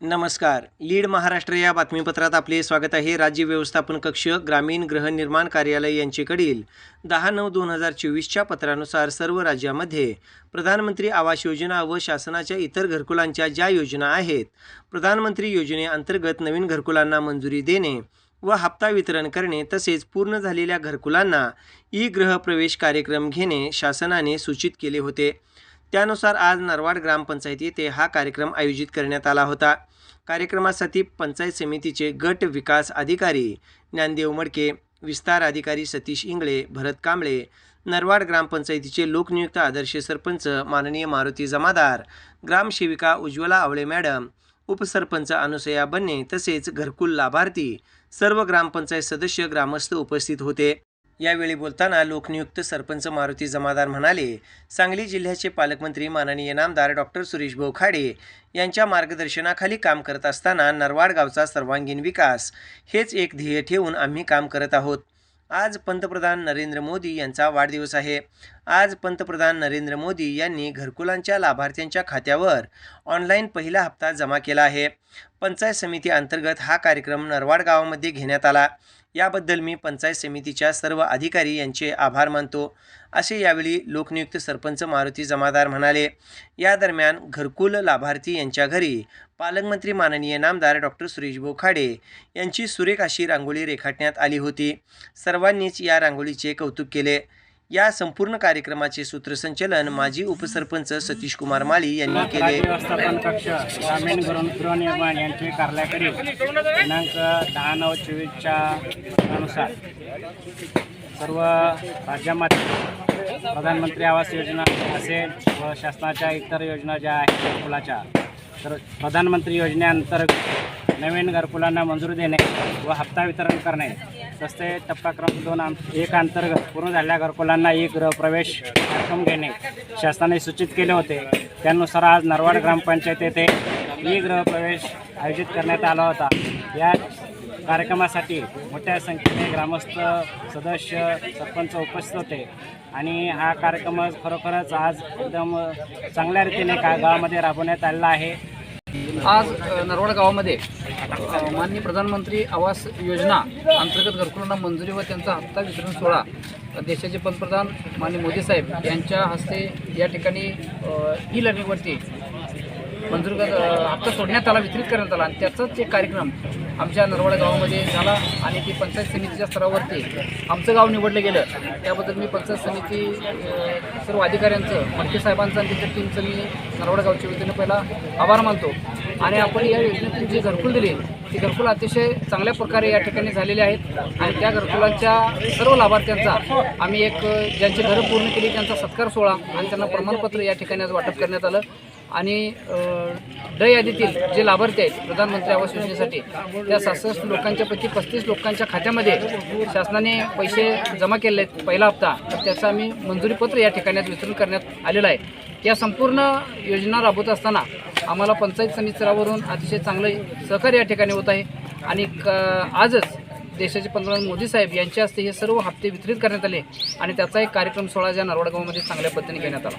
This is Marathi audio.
नमस्कार. लीड महाराष्ट्र या बातमीपत्रात आपले स्वागत आहे. राज्य व्यवस्थापन कक्ष ग्रामीण गृहनिर्माण कार्यालय यांचेकडील दहा नऊ दोन हजार चोवीसच्या पत्रानुसार सर्व राज्यामध्ये प्रधानमंत्री आवास योजना व शासनाच्या इतर घरकुलांच्या ज्या योजना आहेत प्रधानमंत्री योजनेअंतर्गत नवीन घरकुलांना मंजुरी देणे व हप्ता वितरण करणे तसेच पूर्ण झालेल्या घरकुलांना ई गृहप्रवेश कार्यक्रम घेणे शासनाने सूचित केले होते. त्यानुसार आज नरवाड ग्रामपंचायत येथे हा कार्यक्रम आयोजित करण्यात आला होता. कार्यक्रमासाठी पंचायत समितीचे गट विकास अधिकारी ज्ञानदेव मडके विस्तार अधिकारी सतीश इंगळे भरत कांबळे नरवाड ग्रामपंचायतीचे लोकनियुक्त आदर्श सरपंच माननीय मारुती जमादार ग्रामसेविका उज्ज्वला आवळे मॅडम उपसरपंच अनुसया बन्ने तसेच घरकुल लाभार्थी सर्व ग्रामपंचायत सदस्य ग्रामस्थ उपस्थित होते. यावेळी बोलताना लोकनियुक्त सरपंच मारुती जमादार म्हणाले सांगली जिल्ह्याचे पालकमंत्री माननीय नामदार डॉक्टर सुरेश भाऊ खाडे यांच्या मार्गदर्शनाखाली काम करत असताना नरवाड गावचा सर्वांगीण विकास हेच एक ध्येय ठेवून आम्ही काम करत आहोत. आज पंतप्रधान नरेंद्र मोदी यांचा वाढदिवस आहे. आज पंतप्रधान नरेंद्र मोदी यांनी घरकुलांच्या लाभार्थ्यांच्या खात्यावर ऑनलाईन पहिला हप्ता जमा केला आहे. पंचायत समिती अंतर्गत हा कार्यक्रम नरवाड गावामध्ये घेण्यात आला. याबद्दल मी पंचायत समितीच्या सर्व अधिकारी यांचे आभार मानतो. असे यावेळी लोकनियुक्त सरपंच मारुती जमादार म्हणाले या दरम्यान घरकुल लाभार्थी यांच्या घरी पालकमंत्री माननीय नामदार डॉक्टर सुरेश बोखाडे यांची सुरेख अशी रांगोळी रेखाटण्यात आली होती. सर्वांनीच या रांगोळीचे कौतुक केले. या संपूर्ण कार्यक्रमाचे सूत्रसंचलन माजी उपसरपंच सतीश कुमार माळी यांनी केले. व्यवस्थापन कक्ष ग्रामीण गृहनिर्माण यांचे कार्यालयाकडे दिनांक दहा नऊ चोवीसच्या अनुसार सर्व राज्यामध्ये प्रधानमंत्री आवास योजना असेल व शासनाच्या इतर योजना ज्या आहेत घरकुलाच्या तर प्रधानमंत्री योजनेअंतर्गत नवीन घरकुलांना मंजुरी देणे व हप्ता वितरण करणे तसे टप्पा क्रमांक दोन एक अंतर्गत पूर्ण झालेल्या घरकुलांना एक गृहप्रवेश कार्यक्रम घेणे शासनाने सूचित केले होते. त्यानुसार आज नरवाड ग्रामपंचायत येथे ई गृहप्रवेश आयोजित करण्यात आला होता. या कार्यक्रमासाठी मोठ्या संख्येने ग्रामस्थ सदस्य सरपंच उपस्थित होते आणि हा कार्यक्रम खरोखरच आज एकदम चांगल्या रीतीने का गावामध्ये राबवण्यात आलेला आहे. आज नरवाड गावामध्ये माननीय प्रधानमंत्री आवास योजना अंतर्गत घरकुलांना मंजुरी व त्यांचा हप्ता वितरण सोहळा देशाचे पंतप्रधान माननीय मोदी साहेब यांच्या हस्ते या ठिकाणी ई लर्निंगवरती मंजूर कर- हप्ता सोडण्यात आला वितरित करण्यात आला. आणि त्याचाच एक कार्यक्रम आमच्या नरवाडा गावामध्ये झाला आणि ती पंचायत समितीच्या स्तरावरती आमचं गाव निवडलं गेलं. त्याबद्दल मी पंचायत समिती सर्व अधिकाऱ्यांचं मडके साहेबांचं आणि त्याच्या टीमचं मी नरवाडा गावच्या वतीनं पहिला आभार मानतो. आणि आपण या योजनेतून जी घरकुल दिली ती घरकुल अतिशय चांगल्या प्रकारे या ठिकाणी झालेली आहेत. आणि त्या घरकुलांच्या सर्व लाभार्थ्यांचा आम्ही एक ज्यांची घरं पूर्ण केली त्यांचा सत्कार सोहळा आणि त्यांना प्रमाणपत्र या ठिकाणी आज वाटप करण्यात आलं. आणि अ, ड यादीतील जे लाभार्थी आहेत प्रधानमंत्री आवास योजनेसाठी त्या सहासष्ट लोकांच्यापैकी पस्तीस लोकांच्या खात्यामध्ये शासनाने पैसे जमा केले आहेत पहिला हप्ता. तर त्याचं आम्ही मंजुरीपत्र या ठिकाणी वितरण करण्यात आलेलं आहे. या संपूर्ण योजना राबवत असताना आम्हाला पंचायत समिती स्तरावरून अतिशय चांगलं सहकार्य या ठिकाणी होत आहे. आणि क आजच देशाचे पंतप्रधान मोदी साहेब यांच्या हस्ते हे सर्व हप्ते वितरित करण्यात आले. आणि त्याचा एक कार्यक्रम सोहळा ज्या नरवाडगावमध्ये चांगल्या पद्धतीने घेण्यात आला.